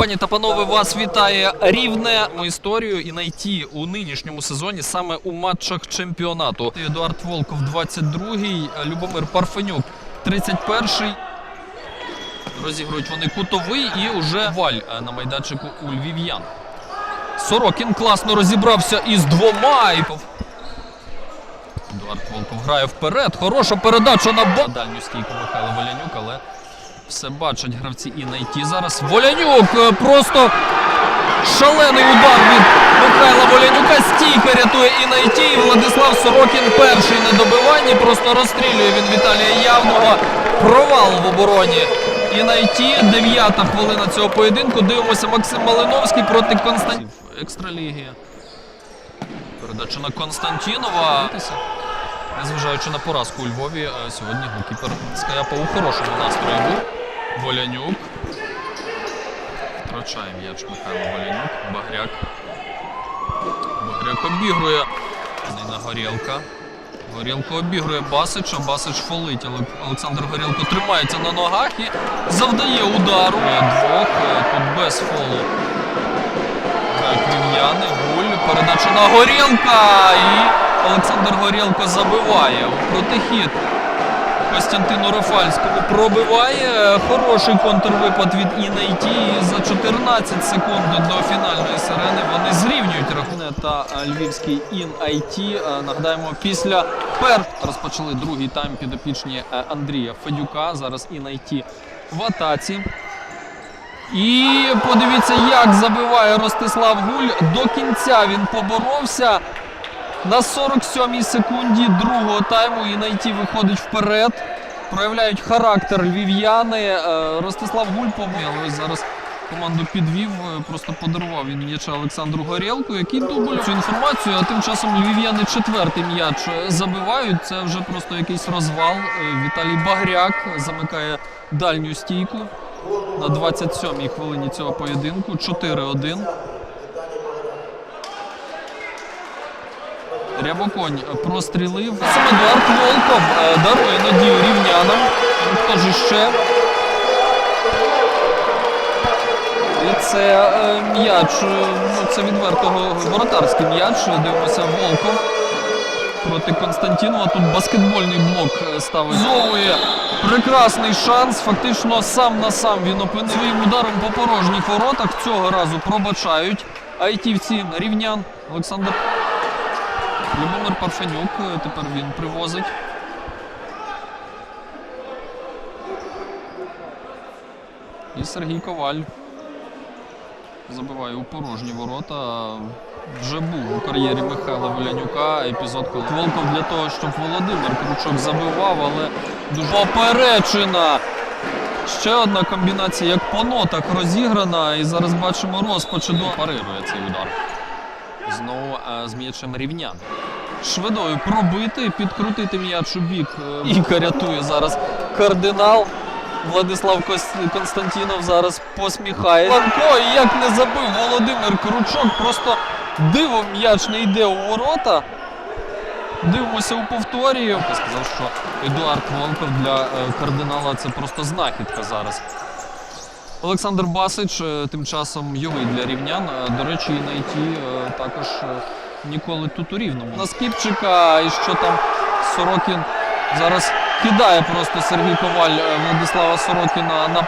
Пані та панове, вас вітає рівне історію і найти у нинішньому сезоні саме у матчах чемпіонату. Едуард Волков 22-й, Любомир Парфенюк 31-й. Розігрують вони кутовий і уже валь е, на майданчику у львів'ян. Сорокін класно розібрався із двома. Едуард Волков грає вперед. Хороша передача на ба... дальню стійку Михайло Волянюк, але все бачать гравці і найти зараз. Волянюк е, просто шалений удар від Михайла Волянюка. Стійка рятує і найти. І Владислав Сорокін перший на добиванні. Просто розстрілює він Віталія Явного. Провал в обороні. І найти. Дев'ята хвилина цього поєдинку. Дивимося Максим Малиновський проти Константів. Екстраліги. Передача на Константінова. Незважаючи на поразку у Львові, е, сьогодні голкіпер Скаяпа у хорошому настрої був. Волянюк. Втрачає м'яч Михайло Волянюк. Багряк. Багряк обігрує. Нина Горілка. Горілко обігрує Басича. Басич фолить. Олександр Горілко тримається на ногах і завдає удару. Двох. е, Тут без фолу. Грають. Гуль. Передача на Горілка. І Олександр Горілко забиває у протихід. Костянтину Рафальському пробиває. Хороший контрвипад від Інайті. І за 14 секунд до фінальної сирени вони зрівнюють рахунок та е, львівський Ін-Айті. Нагадаємо, після пер розпочали другий тайм підопічні е, Андрія Федюка. Зараз Ін-Айті в атаці. І подивіться, як забиває Ростислав Гуль. До кінця він поборовся. На 47-й секунді другого тайму і найти виходить вперед. Проявляють характер львів'яни. Е, Ростислав Гуль помилує зараз. Команду підвів, е, просто подарував він м'яча Олександру Горєлку, який дублює цю інформацію. А тим часом львів'яни четвертий м'яч е, забивають. Це вже просто якийсь розвал. Віталій Багряк замикає дальню стійку на 27-й хвилині цього поєдинку. 4-1. Рябоконь прострілив. Сам Едуард Волков е, дарує надію рівнянам. Хто ж іще? І це е, м'яч, е, ну це відверто воротарський м'яч. Дивимося Волков проти Константінова. Тут баскетбольний блок ставить. Зовує прекрасний шанс. Фактично сам на сам він опинив своїм ударом по порожніх воротах. Цього разу пробачають. Айтівці рівнян Олександр Любомир Парфенюк, е, тепер він привозить. І Сергій Коваль забиває у порожні ворота. Вже був у кар'єрі Михайла Волянюка епізод, Волков для того, щоб Володимир Кручок забивав, але дуже поперечена. Ще одна комбінація, як по нотах розіграна, і зараз бачимо розпач до парирує цей удар. Знову е, з м'ячем рівнян. Швидою пробити, підкрутити м'яч у бік. Е, Іка рятує зараз кардинал. Владислав Константінов зараз посміхає. Ланко, і як не забив Володимир Кручок, просто дивом м'яч не йде у ворота. Дивимося у повторі. Я сказав, що Едуард Волков для е, кардинала це просто знахідка зараз. Олександр Басич е, тим часом йовий для рівнян. До речі, і на ІТ також ніколи тут у рівному. На Скіпчика і що там Сорокін зараз кидає просто Сергій Коваль е, Владислава Сорокіна на